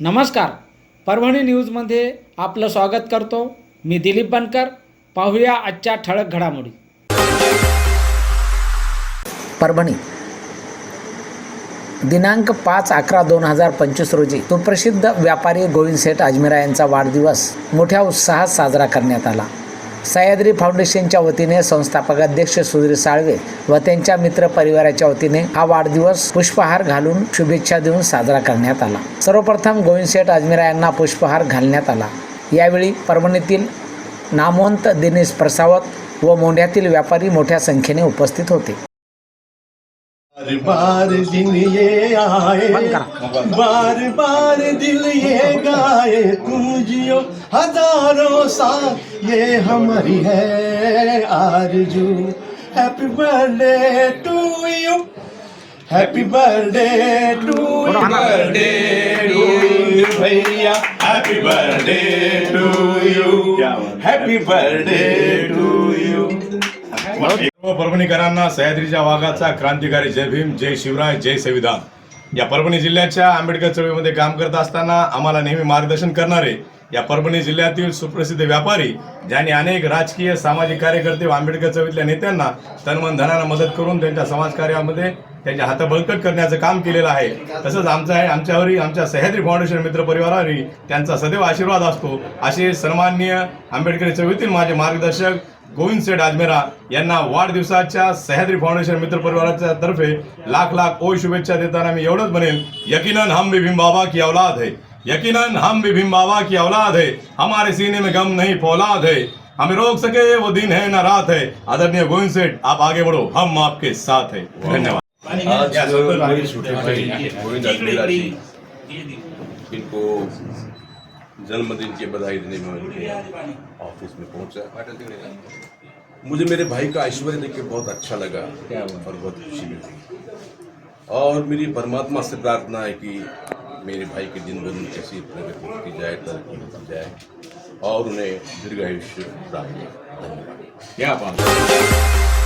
नमस्कार. परभणी न्यूजमध्ये आपलं स्वागत करतो. मी दिलीप बनकर. पाहूया आजच्या ठळक घडामोडी. परभणी. दिनांक पाच अकरा दोन हजार पंचवीस रोजी सुप्रसिद्ध व्यापारी गोविंद सेठ अजमेरा यांचा वाढदिवस मोठ्या उत्साहात साजरा करण्यात आला. सह्याद्री फाउंडेशनच्या वतीने संस्थापक अध्यक्ष सुधीर साळवे व त्यांच्या मित्र परिवाराच्या वतीने हा वाढदिवस पुष्पहार घालून शुभेच्छा देऊन साजरा करण्यात आला. सर्वप्रथम गोविंद शेठ अजमेरा यांना पुष्पहार घालण्यात आला. यावेळी परभणीतील नामवंत दिनेश प्रसावत व मोंढ्यातील व्यापारी मोठ्या संख्येने उपस्थित होते. बार बार दिन ये आए बार बार दिल ये गाए तुम जियो हज़ारों साल ये हमारी है आरज़ू। Happy birthday to you happy birthday to birthday to भैया। Happy birthday to you happy birthday to you परभणीकरांना सह्याद्रीच्या वाघाचा क्रांतिकारी जय भीम जय शिवराय जय संविधान. या परभणी जिल्ह्याच्या आंबेडकर चळवळीमध्ये काम करत असताना आम्हाला नेहमी मार्गदर्शन करणारे या परभणी जिल्ह्यातील सुप्रसिद्ध व्यापारी ज्यांनी अनेक राजकीय सामाजिक कार्यकर्ते व आंबेडकर चळवळीतल्या नेत्यांना तनमन धनानं मदत करून त्यांच्या समाजकार्यामध्ये त्यांच्या हात बळकट करण्याचं काम केलेलं आहे. तसंच आमचं आहे आमच्यावरही आमच्या सह्याद्री फाउंडेशन मित्र परिवारावरही त्यांचा सदैव आशीर्वाद असतो. असे सन्माननीय आंबेडकर चळवळीतील माझे मार्गदर्शक गोविंद सेठ आजमेरा यांना वाढदिवसाच्या सह्याद्री फाउंडेशन मित्र परिवाराच्या तर्फे लाख लाख ओ शुभेच्छा देताना मी एवढंच म्हणेन यकीनन हम भी भीम बाबा की औलाद है. यकीनन हम भी भीम बाबा की औलाद है. हमारे सीने में गम नहीं फौलाद है. हमें रोक सके वो दिन है न रात है. आदरणीय गोविंद सेठ आप आगे बढ़ो. हम आपके साथ है. धन्यवाद. आज गोविंद अजमेरा जी इनको जन्मदिन की बधाई देने में ऑफ़िस में पहुँचा। मुझे मेरे भाई का ऐश्वर्य देख के बहुत अच्छा लगा और बहुत खुशी मिली। और मेरी परमात्मा से प्रार्थना है कि मेरे भाई के दिन ब दिन कैसी प्रगति होती जाए तरक्की होती जाए और उन्हें दीर्घायुष्य प्राप्त धन्यवाद। क्या बात।